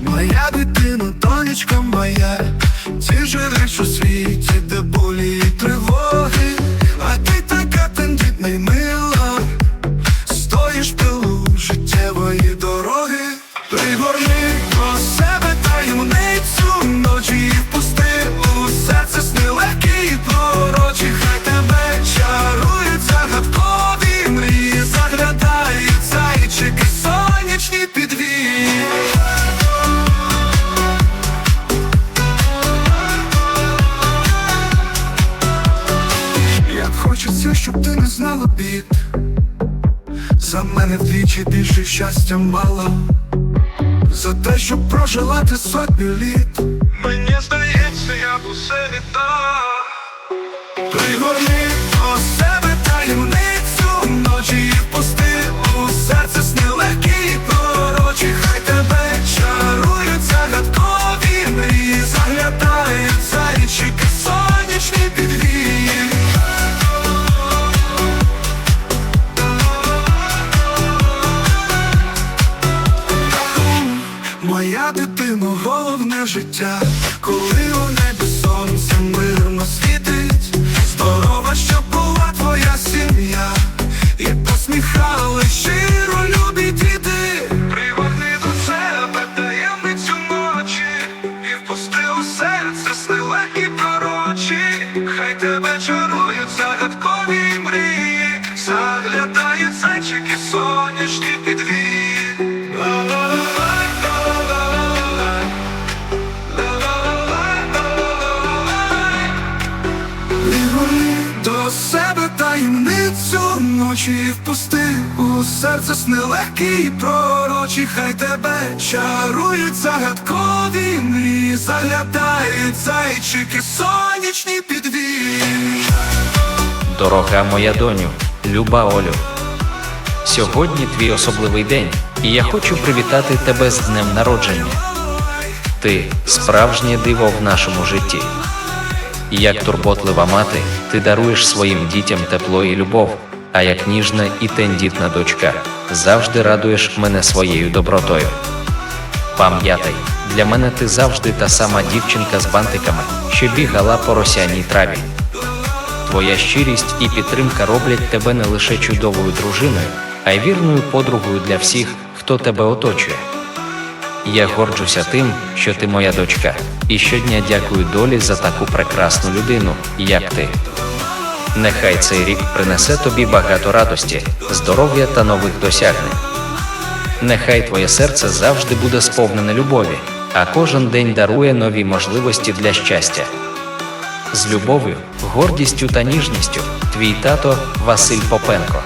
Моя дитина, донечка моя, ти живеш у світі, де болі і тривоги, а ти така тендітна й мила, стоїш пилу життєвої дороги, пригорни хочеться, щоб ти не знала бід. За мене двічі більше щастя мало За те, щоб прожила ти сотню літ. Мені здається, я б усе віддав. Пригорни до себе головне життя, коли у небі сонце мирно світить, здорова, щоб була твоя сім'я, і посміхали щиро любі діти. Пригорни до себе таємницю ночі, і впусти у серце сни легкі пророчі, хай тебе чарують загадкові мрії, заглядають зайчики сонячні підвії. Ночі впусти у серце сни легкі пророчі, хай тебе чарують загадкові мрії, заглядають зайчики, сонячні підвії. Дорога моя доню, люба Олю. Сьогодні твій особливий день, і я хочу привітати тебе з днем народження. Ти справжнє диво в нашому житті. Як турботлива мати, ти даруєш своїм дітям тепло і любов, а як ніжна і тендітна дочка, завжди радуєш мене своєю добротою. Пам'ятай, для мене ти завжди та сама дівчинка з бантиками, що бігала по росяній траві. Твоя щирість і підтримка роблять тебе не лише чудовою дружиною, а й вірною подругою для всіх, хто тебе оточує. Я горджуся тим, що ти моя дочка, і щодня дякую долі за таку прекрасну людину, як ти. Нехай цей рік принесе тобі багато радості, здоров'я та нових досягнень. Нехай твоє серце завжди буде сповнене любові, а кожен день дарує нові можливості для щастя. З любов'ю, гордістю та ніжністю, твій тато Василь Попенко.